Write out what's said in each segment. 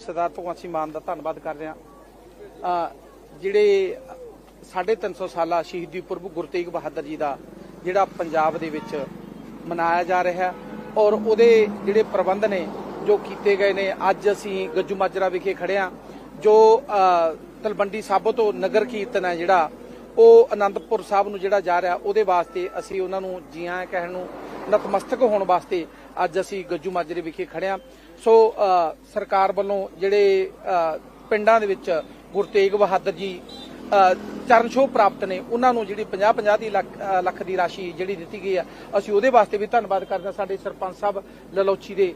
ਸਰਦਾਰ ਭਗਵੰਤ ਸਿੰਘ ਮਾਨ ਦਾ ਧੰਨਵਾਦ ਕਰ ਰਿਹਾ। ਅ, ਜਿਹੜੇ 350 ਸਾਲਾ ਸ਼ਹੀਦੀ ਪੁਰਬ ਗੁਰੂ ਤੇਗ ਬਹਾਦਰ ਜੀ ਦਾ ਜਿਹੜਾ ਪੰਜਾਬ ਦੇ ਵਿੱਚ ਮਨਾਇਆ ਜਾ ਰਿਹਾ ਔਰ ਉਹਦੇ ਜਿਹੜੇ ਪ੍ਰਬੰਧ ਨੇ ਜੋ ਕੀਤੇ ਗਏ ਨੇ ਅੱਜ ਅਸੀਂ ਗੱਜੂ ਮਾਜਰਾ ਵਿਖੇ ਖੜੇ ਹਾਂ ਜੋ ਤਲਵੰਡੀ ਸਾਬੋ ਤੋਂ ਨਗਰ ਕੀਰਤਨ ਹੈ ਜਿਹੜਾ ਉਹ ਆਨੰਦਪੁਰ ਸਾਹਿਬ ਨੂੰ ਜਿਹੜਾ ਜਾ ਰਿਹਾ ਉਹਦੇ ਵਾਸਤੇ ਅਸੀਂ ਉਹਨਾਂ ਨੂੰ ਜੀਆਂ ਕਹਿਣ ਨੂੰ ਨਤਮਸਤਕ ਹੋਣ ਵਾਸਤੇ ਅੱਜ ਅਸੀਂ ਗੱਜੂ ਮਾਜਰੇ ਵਿਖੇ ਖੜੇ ਹਾਂ। ਸੋ ਸਰਕਾਰ ਵੱਲੋਂ ਜਿਹੜੇ ਪਿੰਡਾਂ ਦੇ ਵਿੱਚ ਗੁਰੂ ਤੇਗ ਬਹਾਦਰ ਜੀ ਚਰਨ ਛੋਹ ਪ੍ਰਾਪਤ ਨੇ, ਉਹਨਾਂ ਨੂੰ ਜਿਹੜੀ 50 50 ਦੀ ਲੱਖ ਲੱਖ ਦੀ ਰਾਸ਼ੀ ਜਿਹੜੀ ਦਿੱਤੀ ਗਈ ਆ, ਅਸੀਂ ਉਹਦੇ ਵਾਸਤੇ ਵੀ ਧੰਨਵਾਦ ਕਰਦੇ ਹਾਂ ਸਾਡੇ ਸਰਪੰਚ ਸਾਹਿਬ ਲਲੋਚੀ ਦੇ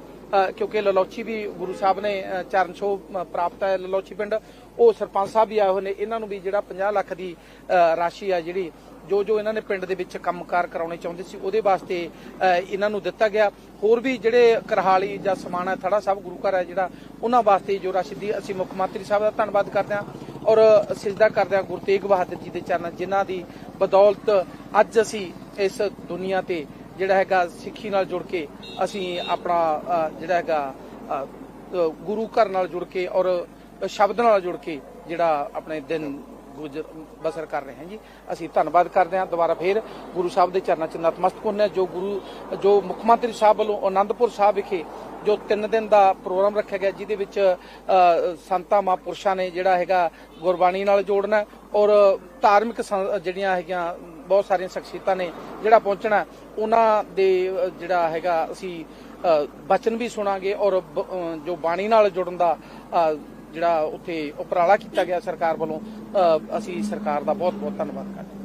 ਕਿਉਂਕਿ ਲਲੌਚੀ ਵੀ ਗੁਰੂ ਸਾਹਿਬ ਨੇ ਚਰਨ ਛੋਹ ਪ੍ਰਾਪਤ ਹੈ ਲਲੋਚੀ ਪਿੰਡ। ਉਹ ਸਰਪੰਚ ਸਾਹਿਬ ਵੀ ਆਏ ਹੋਏ ਨੇ। ਇਹਨਾਂ ਨੂੰ ਵੀ ਜਿਹੜਾ 50 ਲੱਖ ਦੀ ਰਾਸ਼ੀ ਆ ਜਿਹੜੀ, ਜੋ ਜੋ ਇਹਨਾਂ ਨੇ ਪਿੰਡ ਦੇ ਵਿੱਚ ਕੰਮਕਾਰ ਕਰਾਉਣੇ ਚਾਹੁੰਦੇ ਸੀ, ਉਹਦੇ ਵਾਸਤੇ ਇਹਨਾਂ ਨੂੰ ਦਿੱਤਾ ਗਿਆ। ਹੋਰ ਵੀ ਜਿਹੜੇ ਕਰਹਾਲੀ ਜਾਂ ਸਮਾਣਾ ਥੜਾ ਸਾਹਿਬ, ਗੁਰੂ ਘਰ ਹੈ ਜਿਹੜਾ, ਉਹਨਾਂ ਵਾਸਤੇ ਜੋ ਰਾਸ਼ੀ ਦੀ ਅਸੀਂ ਮੁੱਖ ਮੰਤਰੀ ਸਾਹਿਬ ਦਾ ਧੰਨਵਾਦ ਕਰਦੇ ਹਾਂ। ਔਰ ਸਿਜਦਾ ਕਰਦੇ ਹਾਂ ਗੁਰੂ ਤੇਗ ਬਹਾਦਰ ਜੀ ਦੇ ਚਰਨਾਂ, ਜਿਨ੍ਹਾਂ ਦੀ ਬਦੌਲਤ ਅੱਜ ਅਸੀਂ ਇਸ ਦੁਨੀਆ ਤੇ ਜਿਹੜਾ ਹੈਗਾ ਸਿੱਖੀ ਨਾਲ ਜੁੜ ਕੇ ਅਸੀਂ ਆਪਣਾ ਜਿਹੜਾ ਹੈਗਾ ਗੁਰੂ ਘਰ ਨਾਲ ਜੁੜ ਕੇ ਔਰ ਸ਼ਬਦ ਨਾਲ ਜੁੜ ਕੇ ਜਿਹੜਾ ਆਪਣੇ ਦਿਨ ਗੁਜ਼ਰ ਬਸਰ ਕਰ ਰਹੇ ਹਾਂ ਜੀ। ਅਸੀਂ ਧੰਨਵਾਦ ਕਰਦੇ ਹਾਂ। ਦੁਬਾਰਾ ਫੇਰ ਗੁਰੂ ਸਾਹਿਬ ਦੇ ਚਰਨਾਂ 'ਚ ਨਤਮਸਤਕ ਹੁੰਦੇ ਹਾਂ। ਜੋ ਗੁਰੂ, ਜੋ ਮੁੱਖ ਮੰਤਰੀ ਸਾਹਿਬ ਵੱਲੋਂ ਆਨੰਦਪੁਰ ਸਾਹਿਬ ਵਿਖੇ ਜੋ 3 ਦਿਨ ਦਾ ਪ੍ਰੋਗਰਾਮ ਰੱਖਿਆ ਗਿਆ, ਜਿਹਦੇ ਵਿੱਚ ਸੰਤਾਂ, ਮਹਾਂਪੁਰਸ਼ਾਂ ਨੇ ਜਿਹੜਾ ਹੈਗਾ ਗੁਰਬਾਣੀ ਨਾਲ ਜੋੜਨਾ ਔਰ ਧਾਰਮਿਕ ਜਿਹੜੀਆਂ ਹੈਗੀਆਂ ਬਹੁਤ ਸਾਰੀਆਂ ਸ਼ਖਸੀਅਤਾਂ ਨੇ ਜਿਹੜਾ ਪਹੁੰਚਣਾ ਉਹਨਾਂ ਦੇ ਜਿਹੜਾ ਹੈਗਾ ਅਸੀਂ ਅ, ਬਚਨ ਵੀ ਸੁਣਾਂਗੇ ਔਰ ਜੋ ਬਾਣੀ ਨਾਲ ਜੁੜਨ ਦਾ ਜਿਹੜਾ ਉੱਥੇ ਉਪਰਾਲਾ ਕੀਤਾ ਗਿਆ ਸਰਕਾਰ ਵੱਲੋਂ ਅ, ਅਸੀਂ ਸਰਕਾਰ ਦਾ ਬਹੁਤ ਬਹੁਤ ਧੰਨਵਾਦ ਕਰਦੇ ਹਾਂ।